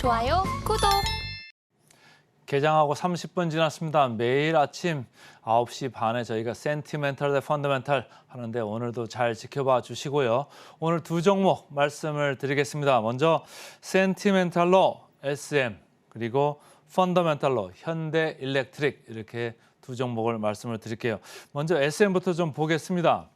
좋아요, 구독. 개장하고 30분 지났습니다. 매일 아침 9시 반에 저희가 센티멘탈 대 펀더멘탈 하는데 오늘도 잘 지켜봐 주시고요. 오늘 두 종목 말씀을 드리겠습니다. 먼저 센티멘탈로 SM 그리고 펀더멘탈로 현대 일렉트릭 이렇게 두 종목을 말씀을 드릴게요. 먼저 SM부터 좀 보겠습니다.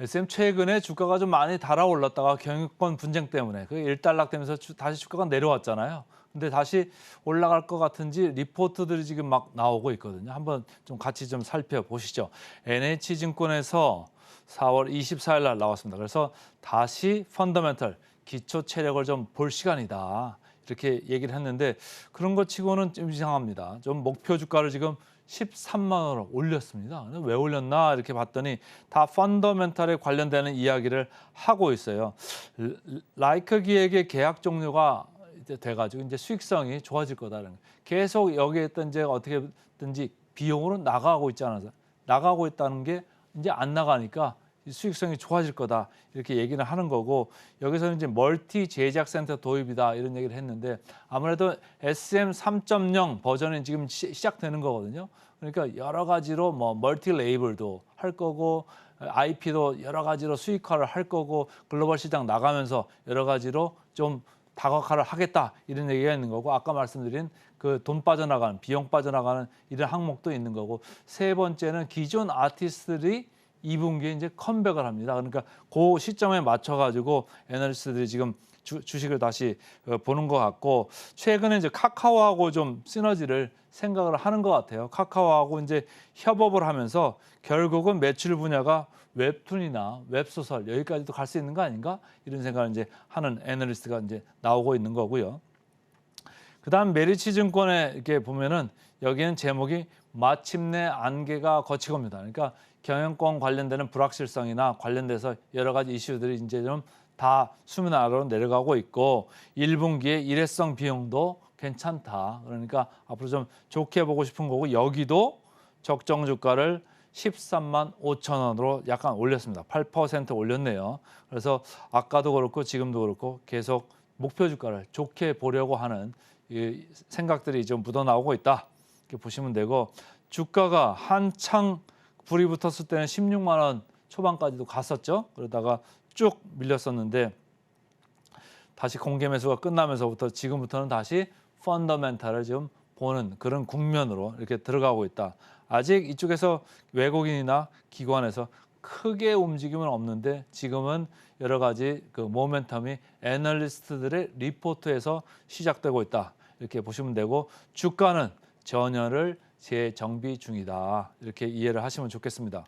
SM 최근에 주가가 좀 많이 달아올랐다가 경유권 분쟁 때문에 그 일단락되면서 주- 다시 주가가 내려왔잖아요. 근데 다시 올라갈 것 같은지 리포트들이 지금 막 나오고 있거든요. 한번 좀 같이 좀 살펴보시죠. NH증권에서 4월 24일 날 나왔습니다. 그래서 다시 펀더멘털 기초 체력을 좀 볼 시간이다. 이렇게 얘기를 했는데 그런 것 치고는 좀 이상합니다. 좀 목표 주가를 지금 13만 원으로 올렸습니다. 왜 올렸나 이렇게 봤더니 다 펀더멘탈에 관련되는 이야기를 하고 있어요. 라- 라이크 기획의 계약 종료가 이제 돼가지고 이제 수익성이 좋아질 거다라는. 계속 여기에 있던 이제 어떻게든지 비용으로 나가고 있지 않아서 나가고 있다는 게 이제 안 나가니까 이 수익성이 좋아질 거다. 이렇게 얘기를 하는 거고 여기서는 이제 멀티 제작 센터 도입이다. 이런 얘기를 했는데 아무래도 SM 3.0 버전이 지금 시, 시작되는 거거든요. 그러니까 여러 가지로 뭐 멀티 레이블도 할 거고 IP도 여러 가지로 수익화를 할 거고 글로벌 시장 나가면서 여러 가지로 좀 다각화를 하겠다. 이런 얘기가 있는 거고 아까 말씀드린 그 돈 빠져나가는 비용 빠져나가는 이런 항목도 있는 거고 세 번째는 기존 아티스트들이 2분기에 이제 컴백을 합니다. 그러니까 그 시점에 맞춰 가지고 애널리스트들이 지금 주, 주식을 다시 어, 보는 것 같고 최근에 이제 카카오하고 좀 시너지를 생각을 하는 것 같아요. 카카오하고 이제 협업을 하면서 결국은 매출 분야가 웹툰이나 웹소설 여기까지도 갈 수 있는 거 아닌가 이런 생각을 이제 하는 애널리스트가 이제 나오고 있는 거고요. 그다음 메리츠 증권에 이렇게 보면은 여기는 제목이 마침내 안개가 거치고입니다. 그러니까 경영권 관련되는 불확실성이나 관련돼서 여러 가지 이슈들이 이제 좀 다 수면 아래로 내려가고 있고 1분기에 일회성 비용도 괜찮다. 그러니까 앞으로 좀 좋게 보고 싶은 거고 여기도 적정 주가를 13만 5천 원으로 약간 올렸습니다. 8% 올렸네요. 그래서 아까도 그렇고 지금도 그렇고 계속 목표 주가를 좋게 보려고 하는 이 생각들이 좀 묻어나오고 있다. 이렇게 보시면 되고 주가가 한창 불이 붙었을 때는 16만 원 초반까지도 갔었죠. 그러다가 쭉 밀렸었는데 다시 공개 매수가 끝나면서부터 지금부터는 다시 펀더멘탈을 좀 보는 그런 국면으로 이렇게 들어가고 있다. 아직 이쪽에서 외국인이나 기관에서 크게 움직임은 없는데 지금은 여러 가지 그 모멘텀이 애널리스트들의 리포트에서 시작되고 있다. 이렇게 보시면 되고 주가는 전열을 재정비 중이다. 이렇게 이해를 하시면 좋겠습니다.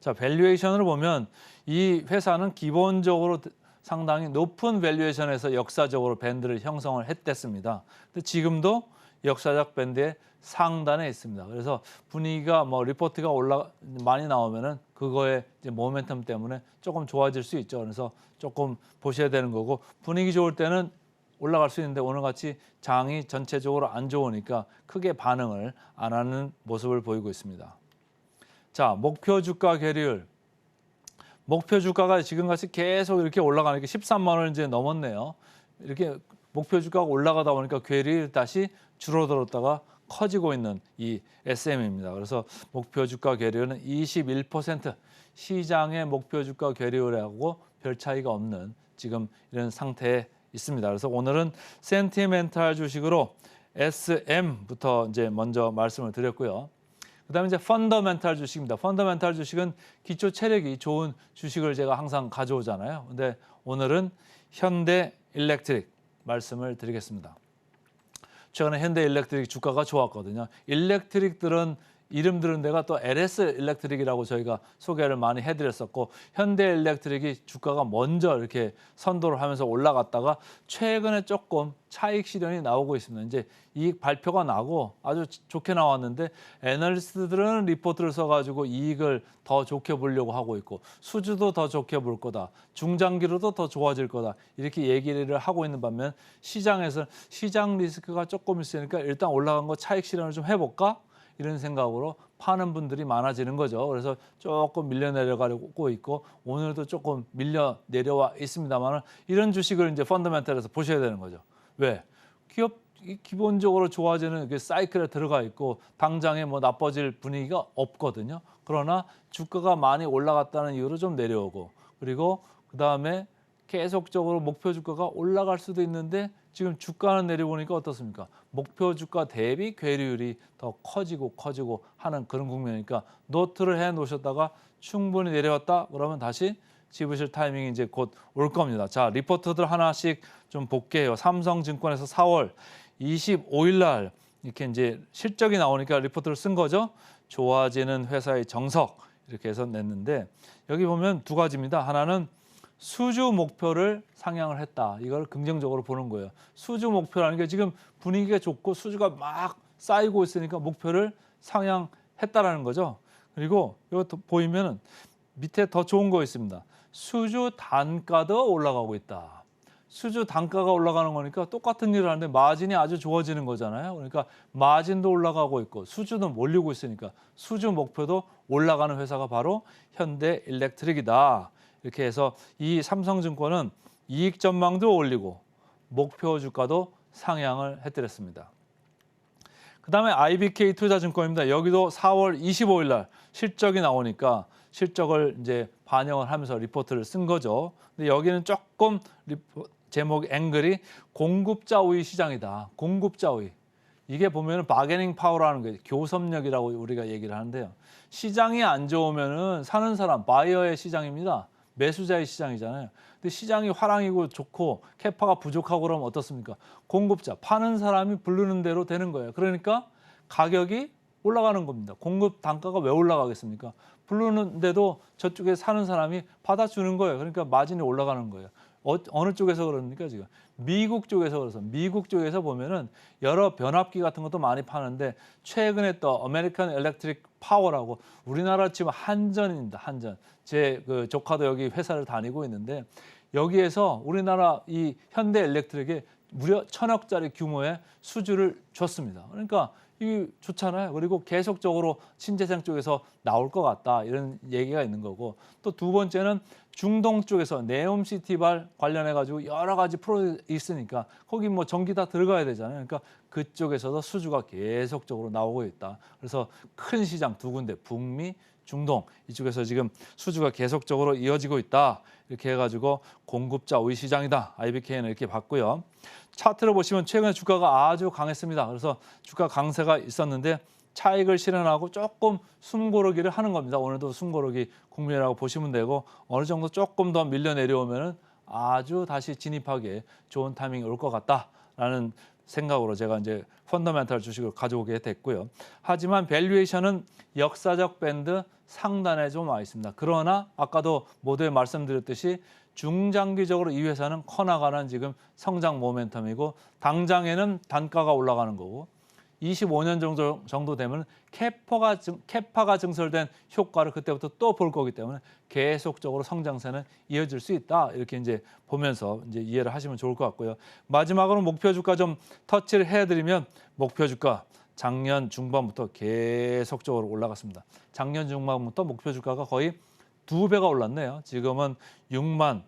자, 밸류에이션을 보면 이 회사는 기본적으로 상당히 높은 밸류에이션에서 역사적으로 밴드를 형성을 했댔습니다. 근데 지금도 역사적 밴드의 상단에 있습니다. 그래서 분위기가 뭐 리포트가 올라 많이 나오면은 그거에 이제 모멘텀 때문에 조금 좋아질 수 있죠. 그래서 조금 보셔야 되는 거고 분위기 좋을 때는 올라갈 수 있는데 오늘 같이 장이 전체적으로 안 좋으니까 크게 반응을 안 하는 모습을 보이고 있습니다. 자, 목표 주가 계리율. 목표 주가가 지금같이 계속 이렇게 올라가니까 13만 원 이제 넘었네요. 이렇게 목표 주가가 올라가다 보니까 괴리율 다시 줄어들었다가 커지고 있는 이 SM입니다. 그래서 목표 주가 괴리율은 21% 시장의 목표 주가 괴리율하고 별 차이가 없는 지금 이런 상태에 있습니다. 그래서 오늘은 센티멘탈 주식으로 SM부터 이제 먼저 말씀을 드렸고요. 그다음에 이제 펀더멘탈 주식입니다. 펀더멘탈 주식은 기초 체력이 좋은 주식을 제가 항상 가져오잖아요. 근데 오늘은 현대 일렉트릭 말씀을 드리겠습니다. 최근에 현대 일렉트릭 주가가 좋았거든요. 일렉트릭들은 이름 들은 데가 또 LS 일렉트릭이라고 저희가 소개를 많이 해드렸었고 현대 일렉트릭이 주가가 먼저 이렇게 선도를 하면서 올라갔다가 최근에 조금 차익 실현이 나오고 있습니다. 이제 이익 발표가 나고 아주 좋게 나왔는데 애널리스트들은 리포트를 써가지고 이익을 더 좋게 보려고 하고 있고 수주도 더 좋게 볼 거다, 중장기로도 더 좋아질 거다 이렇게 얘기를 하고 있는 반면 시장에서 시장 리스크가 조금 있으니까 일단 올라간 거 차익 실현을 좀 해볼까? 이런 생각으로 파는 분들이 많아지는 거죠. 그래서 조금 밀려 내려가고 있고 오늘도 조금 밀려 내려와 있습니다만 이런 주식을 이제 펀더멘탈에서 보셔야 되는 거죠. 왜? 기업이 기본적으로 좋아지는 그 사이클에 들어가 있고 당장에 뭐 나빠질 분위기가 없거든요. 그러나 주가가 많이 올라갔다는 이유로 좀 내려오고 그리고 그 다음에 계속적으로 목표 주가가 올라갈 수도 있는데 지금 주가는 내려보니까 어떻습니까? 목표 주가 대비 괴리율이 더 커지고 커지고 하는 그런 국면이니까 노트를 해 놓으셨다가 충분히 내려왔다 그러면 다시 집으실 타이밍이 이제 곧 올 겁니다. 자, 리포트들 하나씩 좀 볼게요. 삼성증권에서 4월 25일 날 이렇게 이제 실적이 나오니까 리포트를 쓴 거죠. 좋아지는 회사의 정석 이렇게 해서 냈는데 여기 보면 두 가지입니다. 하나는 수주 목표를 상향을 했다. 이걸 긍정적으로 보는 거예요. 수주 목표라는 게 지금 분위기가 좋고 수주가 막 쌓이고 있으니까 목표를 상향했다라는 거죠. 그리고 이것도 보이면은 밑에 더 좋은 거 있습니다. 수주 단가도 올라가고 있다. 수주 단가가 올라가는 거니까 똑같은 일을 하는데 마진이 아주 좋아지는 거잖아요. 그러니까 마진도 올라가고 있고 수주도 몰리고 있으니까 수주 목표도 올라가는 회사가 바로 현대 일렉트릭이다. 이렇게 해서 이 삼성증권은 이익 전망도 올리고 목표 주가도 상향을 해드렸습니다. 그 다음에 IBK 투자증권입니다. 여기도 4월 25일 날 실적이 나오니까 실적을 이제 반영을 하면서 리포트를 쓴 거죠. 근데 여기는 조금 리포, 제목 앵글이 공급자 우위 시장이다. 공급자 우위. 이게 보면은 바게닝 파워라는 게 교섭력이라고 우리가 얘기를 하는데요. 시장이 안 좋으면은 사는 사람 바이어의 시장입니다. 매수자의 시장이잖아요. 근데 시장이 화랑이고 좋고 캐파가 부족하고 그러면 어떻습니까? 공급자 파는 사람이 부르는 대로 되는 거예요. 그러니까 가격이 올라가는 겁니다. 공급 단가가 왜 올라가겠습니까? 부르는데도 저쪽에 사는 사람이 받아주는 거예요. 그러니까 마진이 올라가는 거예요. 어, 어느 쪽에서 그러니까 지금 미국 쪽에서 그래서 미국 쪽에서 보면은 여러 변압기 같은 것도 많이 파는데 최근에 또 아메리칸 엘렉트릭 파워라고 우리나라 지금 한전입니다. 한전. 제 그 조카도 여기 회사를 다니고 있는데 여기에서 우리나라 이 현대 엘렉트릭에 무려 천억짜리 규모의 수주를 줬습니다. 그러니까 이게 좋잖아요. 그리고 계속적으로 신재생 쪽에서 나올 것 같다 이런 얘기가 있는 거고 또 두 번째는 중동 쪽에서 네옴시티발 관련해 가지고 여러 가지 프로 있으니까 거기 뭐 전기 다 들어가야 되잖아요. 그러니까 그쪽에서도 수주가 계속적으로 나오고 있다. 그래서 큰 시장 두 군데 북미 중동 이쪽에서 지금 수주가 계속적으로 이어지고 있다. 이렇게 해가지고 공급자 우위 시장이다. IBK는 이렇게 봤고요. 차트를 보시면 최근에 주가가 아주 강했습니다. 그래서 주가 강세가 있었는데 차익을 실현하고 조금 숨고르기를 하는 겁니다. 오늘도 숨고르기 국면이라고 보시면 되고 어느 정도 조금 더 밀려 내려오면은 아주 다시 진입하기에 좋은 타이밍이 올 것 같다라는 생각으로 제가 이제 펀더멘탈 주식을 가져오게 됐고요. 하지만 밸류에이션은 역사적 밴드 상단에 좀 와 있습니다. 그러나 아까도 모두에 말씀드렸듯이 중장기적으로 이 회사는 커나가는 지금 성장 모멘텀이고 당장에는 단가가 올라가는 거고 25년 정도, 정도 되면 캐파가, 증, 캐파가 증설된 효과를 그때부터 또 볼 거기 때문에 계속적으로 성장세는 이어질 수 있다. 이렇게 이제 보면서 이제 이해를 하시면 좋을 것 같고요. 마지막으로 목표 주가 좀 터치를 해드리면 목표 주가 작년 중반부터 계속적으로 올라갔습니다. 작년 중반부터 목표 주가가 거의 두 배가 올랐네요. 지금은 6만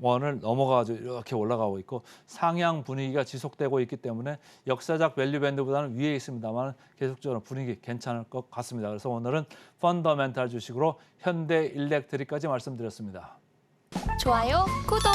원을 넘어가지고 이렇게 올라가고 있고 상향 분위기가 지속되고 있기 때문에 역사적 밸류 밴드보다는 위에 있습니다만 계속적으로 분위기 괜찮을 것 같습니다. 그래서 오늘은 펀더멘탈 주식으로 현대 일렉트릭까지 말씀드렸습니다. 좋아요, 구독.